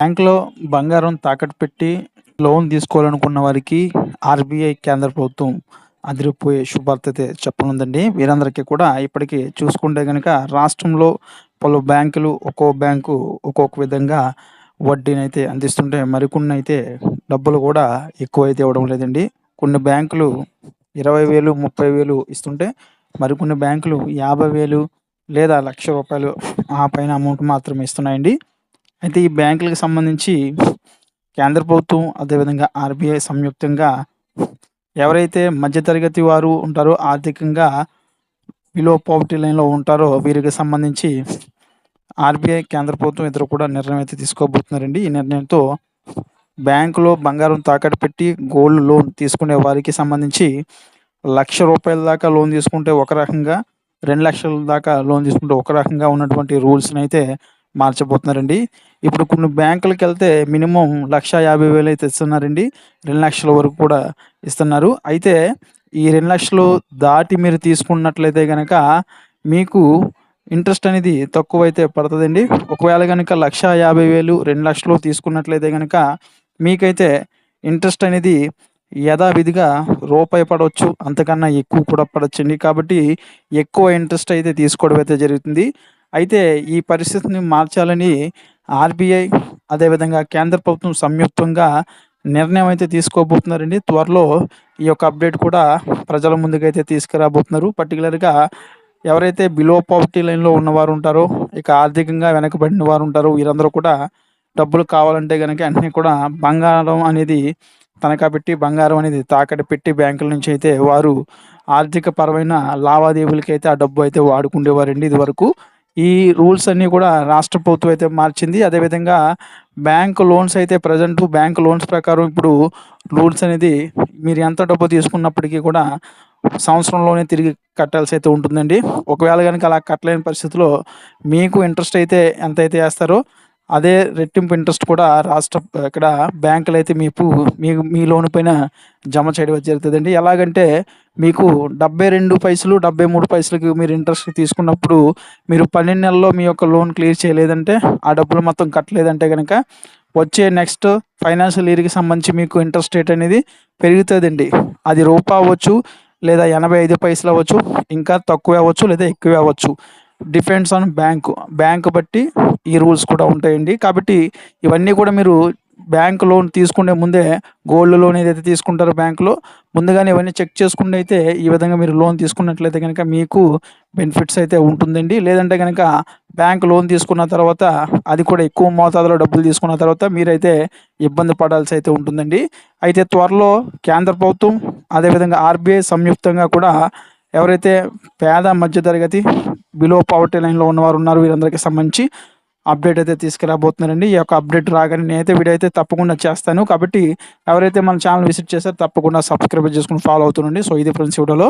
బ్యాంక్‌లో బంగారం తాకట్టు పెట్టి లోన్ తీసుకోవాలనుకున్న వారికి ఆర్‌బీఐ కేంద్ర ప్రభుత్వం అదిరిపోయే శుభార్త అయితే చెప్పనుందండి. వీరందరికీ కూడా ఇప్పటికీ చూసుకుంటే కనుక రాష్ట్రంలో పలు బ్యాంకులు ఒక్కో బ్యాంకు ఒక్కొక్క విధంగా వడ్డీనైతే అందిస్తుంటే మరికొన్ని అయితే డబ్బులు కూడా ఎక్కువైతే ఇవ్వడం లేదండి. కొన్ని బ్యాంకులు ఇరవై వేలు ముప్పై వేలు ఇస్తుంటే మరికొన్ని బ్యాంకులు యాభై వేలు లేదా లక్ష రూపాయలు ఆ పైన అమౌంట్ మాత్రమే ఇస్తున్నాయండి. అయితే ఈ బ్యాంకులకు సంబంధించి కేంద్ర ప్రభుత్వం అదేవిధంగా ఆర్‌బీఐ సంయుక్తంగా ఎవరైతే మధ్యతరగతి వారు ఉంటారో ఆర్థికంగా విలో పావర్టీ లైన్‌లో ఉంటారో వీరికి సంబంధించి ఆర్‌బీఐ కేంద్ర ప్రభుత్వం ఇద్దరు కూడా నిర్ణయం అయితే తీసుకోబోతున్నారండి. ఈ నిర్ణయంతో బ్యాంకులో బంగారం తాకట్టు పెట్టి గోల్డ్ లోన్ తీసుకునే వారికి సంబంధించి లక్ష రూపాయల దాకా లోన్ తీసుకుంటే ఒక రకంగా, రెండు లక్షల దాకా లోన్ తీసుకుంటే ఒక రకంగా ఉన్నటువంటి రూల్స్ని అయితే మార్చబోతున్నారండి. ఇప్పుడు కొన్ని బ్యాంకులకి వెళ్తే మినిమం లక్ష యాభై వేలు అయితే ఇస్తున్నారండి. రెండు లక్షల వరకు కూడా ఇస్తున్నారు. అయితే ఈ రెండు లక్షలు దాటి మీరు తీసుకున్నట్లయితే కనుక మీకు ఇంట్రెస్ట్ అనేది తక్కువైతే పడుతుందండి ఒకవేళ కనుక లక్షా యాభై వేలు రెండు లక్షలు తీసుకున్నట్లయితే కనుక మీకైతే ఇంట్రెస్ట్ అనేది యథావిధిగా రూపాయి పడవచ్చు. అంతకన్నా ఎక్కువ కూడా పడొచ్చండి. కాబట్టి ఎక్కువ ఇంట్రెస్ట్ అయితే తీసుకోవడం అయితే జరుగుతుంది. అయితే ఈ పరిస్థితిని మార్చాలని ఆర్‌బీఐ అదేవిధంగా కేంద్ర ప్రభుత్వం సంయుక్తంగా నిర్ణయం అయితే తీసుకోబోతున్నారండి. త్వరలో ఈ యొక్క అప్డేట్ కూడా ప్రజల ముందుకైతే తీసుకురాబోతున్నారు. పర్టికులర్గా ఎవరైతే బిలో పావర్టీ లైన్‌లో ఉన్నవారు ఉంటారో, ఇక ఆర్థికంగా వెనకబడిన వారు ఉంటారో వీరందరూ కూడా డబ్బులు కావాలంటే కనుక వెంటనే కూడా బంగారం అనేది తనఖా పెట్టి, బంగారం అనేది తాకట్టు పెట్టి బ్యాంకుల నుంచి అయితే వారు ఆర్థిక పరమైన లావాదేవీలకైతే ఆ డబ్బు అయితే వాడుకుండేవారండి ఇదివరకు. ఈ రూల్స్ అన్నీ కూడా రాష్ట్ర ప్రభుత్వం అయితే మార్చింది. అదేవిధంగా బ్యాంక్ లోన్స్ అయితే ప్రజెంట్ బ్యాంక్ లోన్స్ ప్రకారం ఇప్పుడు రూల్స్ అనేది మీరు ఎంత డబ్బు తీసుకున్నప్పటికీ కూడా సంవత్సరంలోనే తిరిగి కట్టాల్సి అయితే ఉంటుందండి. ఒకవేళ కనుక అలా కట్టలేని పరిస్థితిలో మీకు ఇంట్రెస్ట్ అయితే ఎంతైతే వేస్తారో అదే రెట్టింపు ఇంట్రెస్ట్ కూడా రాష్ట్ర ఇక్కడ బ్యాంకులైతే మీకు మీ మీ లోన్ పైన జమ చేయడం జరుగుతుందండి ఎలాగంటే మీకు 72 పైసలు, 73 పైసలకి మీరు ఇంట్రెస్ట్ తీసుకున్నప్పుడు మీరు 12 నెలల్లో మీ యొక్క లోన్ క్లియర్ చేయలేదంటే, ఆ డబ్బులు మొత్తం కట్టలేదంటే కనుక వచ్చే నెక్స్ట్ ఫైనాన్షియల్ ఇయర్‌కి సంబంధించి మీకు ఇంట్రెస్ట్ రేట్ అనేది పెరుగుతుందండి అది రూపాయి అవ్వచ్చు, లేదా 85 పైసలు అవ్వచ్చు, ఇంకా తక్కువే అవ్వచ్చు, లేదా ఎక్కువే అవ్వచ్చు. డిపెండ్స్ ఆన్ బ్యాంకు బ్యాంక్ బట్టి ఈ రూల్స్ కూడా ఉంటాయండి. కాబట్టి ఇవన్నీ కూడా మీరు బ్యాంక్ లోన్ తీసుకునే ముందే గోల్డ్ లోన్ ఏదైతే తీసుకుంటారో బ్యాంకులో ముందుగానే ఇవన్నీ చెక్ చేసుకుంటే అయితే ఈ విధంగా మీరు లోన్ తీసుకున్నట్లయితే కనుక మీకు బెనిఫిట్స్ అయితే ఉంటుందండి. లేదంటే కనుక బ్యాంక్ లోన్ తీసుకున్న తర్వాత అది కూడా ఎక్కువ మోతాదులో డబ్బులు తీసుకున్న తర్వాత మీరైతే ఇబ్బంది పడాల్సి అయితే ఉంటుందండి. అయితే త్వరలో కేంద్ర ప్రభుత్వం అదేవిధంగా ఆర్‌బీఐ సంయుక్తంగా కూడా ఎవరైతే పేద మధ్య తరగతి బిలో పవర్టీ లైన్‌లో ఉన్నవారు ఉన్నారు వీరందరికీ సంబంధించి అప్డేట్ అయితే తీసుకురాబోతున్నారండి. ఈ యొక్క అప్డేట్ రాగానే నేనైతే వీడియో అయితే తప్పకుండా చేస్తాను. కాబట్టి ఎవరైతే మన ఛానల్ విజిట్ చేస్తారో తప్పకుండా సబ్స్క్రైబ్ చేసుకొని ఫాలో అవుతుండండి. సో ఇది ఫ్రెండ్స్ వీడియోలో